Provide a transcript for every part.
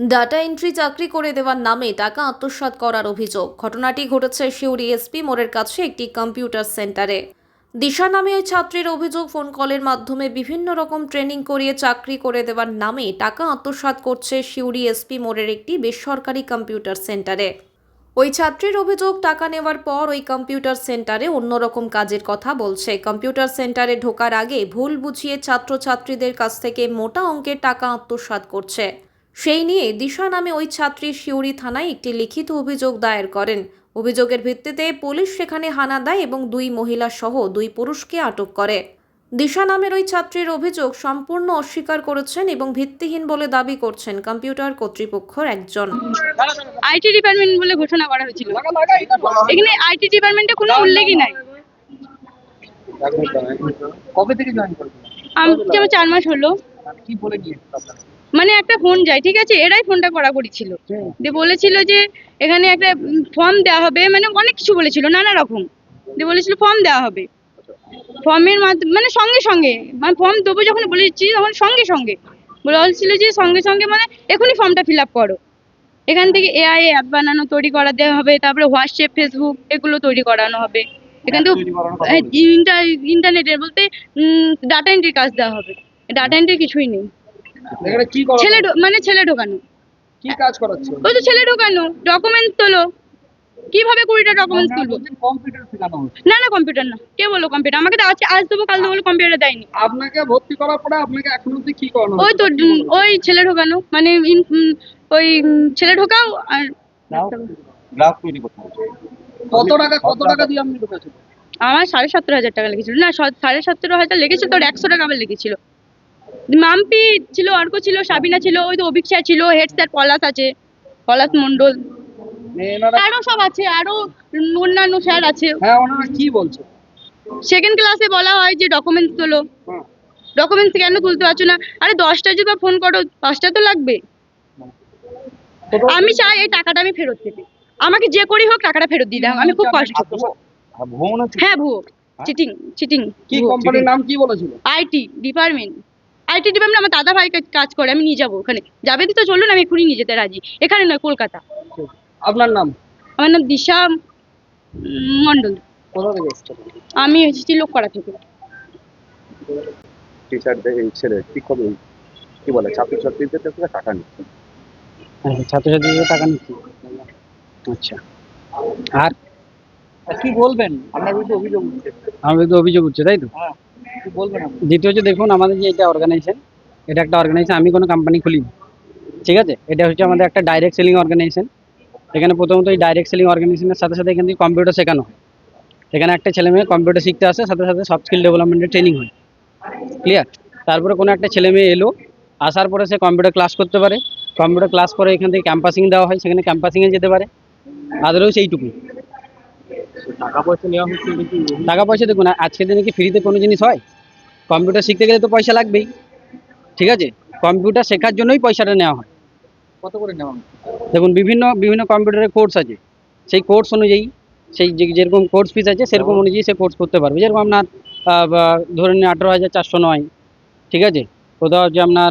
Data entry চাকরি করে দেওয়ার নামে টাকা আত্মসাৎ করার অভিযোগ। ঘটনাটি ঘটেছে শিউরি এসপি মোড়ের কাছে একটি কম্পিউটার সেন্টারে। দিশা নামে ওই ছাত্রীর অভিযোগ ফোন কলের মাধ্যমে বিভিন্ন রকম ট্রেনিং করিয়ে চাকরি করে দেওয়ার নামে টাকা আত্মসাৎ করছে শিউরি এসপি মোড়ের একটি বেসরকারি কম্পিউটার সেন্টারে। ওই ছাত্রীর অভিযোগ, টাকা নেওয়ার পর ওই কম্পিউটার সেন্টারে অন্যরকম কাজের কথা বলছে। কম্পিউটার সেন্টারে ঢোকার আগে ভুল বুঝিয়ে ছাত্রছাত্রীদের কাছ থেকে মোটা অঙ্কের টাকা আত্মসাৎ করছে। সেই নিয়ে দিশা নামে ওই ছাত্রী শিউরি থানায় একটি লিখিত অভিযোগ দায়ের করেন। অভিযোগের ভিত্তিতে পুলিশ সেখানে হানা দেয় এবং দুই মহিলা সহ দুই পুরুষকে আটক করে। দিশা নামের ওই ছাত্রীর অভিযোগ সম্পূর্ণ অস্বীকার করেছেন এবং ভিত্তিহীন বলে দাবি করছেন কম্পিউটার কর্তৃপক্ষের একজন। আইটি ডিপার্টমেন্ট বলে ঘোষণা করা হয়েছিল। এখানে আইটি ডিপার্টমেন্টে কোনো উল্লেখই নাই। কবে থেকে জয়েন করবেন আমি যেমন চার মাস হলো। কি বলে গিয়েছিল আপনারা মানে একটা ফোন যায় ঠিক আছে? এরাই ফোনটা করাকরি ছিল দিয়ে বলেছিল যে এখানে একটা ফর্ম দেওয়া হবে মানে অনেক কিছু বলেছিল নানা রকম। দিয়ে বলেছিল ফর্ম দেওয়া হবে। ফর্মের মাধ্যমে মানে সঙ্গে সঙ্গে মানে ফর্ম দেবো যখন বলেছি তখন সঙ্গে সঙ্গে। বলছিল যে সঙ্গে সঙ্গে মানে এখনই ফর্মটা ফিল আপ করো। এখান থেকে এআই অ্যাপ বানানো তৈরি করা দেওয়া হবে তারপরে হোয়াটসঅ্যাপ ফেসবুক এগুলো তৈরি করানো হবে। এখান থেকে ইন্টার- ইন্টারনেটের বলতে ডাটা এন্ট্রির কাজ দেওয়া হবে। ডাটা এন্ট্রি কিছুই নেই। এখানে কি করা ছেলে ঢো- মানে ছেলে ঢোকানো। কি কাজ করাচ্ছে? ওই তো ছেলে ঢোকানো ডকুমেন্টস তোলো। কীভাবে কুড়িটা ডকুমেন্টস তুলবো? কম্পিউটার শেখানো হচ্ছে। না না কম্পিউটার না। কে বলল কম্পিউটার আমাকে তো আজ আজ দেবো কাল দেবো কম্পিউটার দেয়নি। আপনাকে ভর্তি করার পরে আপনাকে এখন অব্দি কি করানো ওই তো উম, ওই ছেলে ঢোকানো। মানে ইন- উম, ওই উম, ছেলে ঢোকাও আর গ্রাফ তৈরি করতে হবে। কত টাকা কত টাকা দিয়ে আপনি ঢুকেছেন আমার সাড়ে সতেরো হাজার টাকা লেগেছিল। না স- সাড়ে সতেরো হাজার লেগেছিল তোর একশো টাকা আবার লেগেছিল। মাম্পি ছিল অর্ক ছিল সাবিনা ছিল ওই তো অভিক্ষা ছিল হেড স্যার পলাশ আছে পলাশ মন্ডল এনারা আরও সব আছে আরও অন্যান্য স্যার আছে। হ্যাঁ ওনারা কি বলছে? সেকেন্ড ক্লাসে বলা হয় যে ডকুমেন্টস তোলো। ডকুমেন্টস কেন তুলতে পারছ না? আরে দশটা যদি ফোন করো পাঁচটা তো লাগবে। আমি চাই এই টাকাটা আমি ফেরত পেতে আমাকে যে করেই হোক টাকাটা ফেরত দিয়ে দাও আমি খুব কষ্ট ভ্রমণ হচ্ছে হ্যাঁ ভুয়ো। চিটিং চিটিং কি কোম্পানির নাম কি বলেছিল? আইটি ডিপার্টমেন্ট আইটি ডিপার্টমেন্ট আমার দাদা ভাই কাজ করে আমি নিয়ে যাব ওখানে। যাবে তো চলুন আমি এক্ষুনি নিয়ে যেতে রাজি। এখানে নয় কলকাতা। আপনার নাম? আমার নাম দিশা কোথা থেকে আমি এসেছি লোক করা থেকে টিচারদের এই ছেলে কি কি বলে ছাত্রছাত্রীদের থেকে টাকা নিচ্ছে ছাত্রছাত্রীদের টাকা নিচ্ছি আচ্ছা। আর? কি বলবেন? আপনার বিরুদ্ধে অভিযোগ উঠছে। আমার বিরুদ্ধে অভিযোগ উঠছে তাই তো? কি বলবেন আপনি দ্বিতীয় হচ্ছে দেখুন আমাদের যে এটা অর্গানাইজেশন এটা একটা অর্গানাইজেশন আমি কোনো কোম্পানি খুলিনি ঠিক আছে? এটা হচ্ছে আমাদের একটা ডাইরেক্ট সেলিং অর্গানাইজেশন এখানে প্রথমত এই ডাইরেক্ট সেলিং অর্গানাইজেশনের সাথে সাথে এখান থেকে কম্পিউটার শেখানো হয়। এখানে একটা ছেলে মেয়ে কম্পিউটার শিখতে আসে সাথে সাথে সফট স্কিল ডেভেলপমেন্টের ট্রেনিং হয় ক্লিয়ার তারপরে কোনো একটা ছেলে মেয়ে এলো আসার পরে সে কম্পিউটার ক্লাস করতে পারে কম্পিউটার ক্লাস করে এখান থেকে ক্যাম্পাসিং দেওয়া হয় সেখানে ক্যাম্পাসিংয়ে যেতে পারে আদারও সেইটুকুই টাকা পয়সা নেওয়া হচ্ছে টাকা পয়সা দেখুন আজকের দিনে কি ফ্রিতে কোনো জিনিস হয়? কম্পিউটার শিখতে গেলে তো পয়সা লাগবেই। ঠিক আছে? কম্পিউটার শেখার জন্যই পয়সাটা নেওয়া হয়। কত করে নেওয়া? দেখুন বিভিন্ন বিভিন্ন কম্পিউটারের কোর্স আছে। সেই কোর্স অনুযায়ী সেই যে- যেরকম কোর্স ফিস আছে সেরকম অনুযায়ী সে কোর্স করতে পারবে। যেরকম আপনার ধরে নিন আঠেরো হাজার চারশো নয় ঠিক আছে? কোথাও হচ্ছে আপনার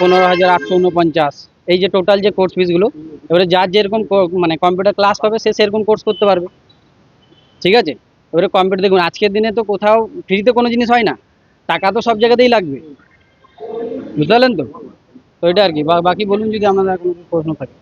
পনেরো হাজার আটশো উনপঞ্চাশ এই যে টোটাল যে কোর্স ফিসগুলো এবারে যার যেরকম মানে কম্পিউটার ক্লাস পাবে সে সেরকম কোর্স করতে পারবে। ঠিক আছে? এবারে কম্পিউটার দেখুন আজকের দিনে তো কোথাও ফ্রিতে কোনো জিনিস হয় না। টাকা তো সব জায়গাতেই লাগবে। বুঝতে পারলেন তো? এটা আর কি বাকি বলুন যদি আপনাদের কোনো প্রশ্ন থাকে।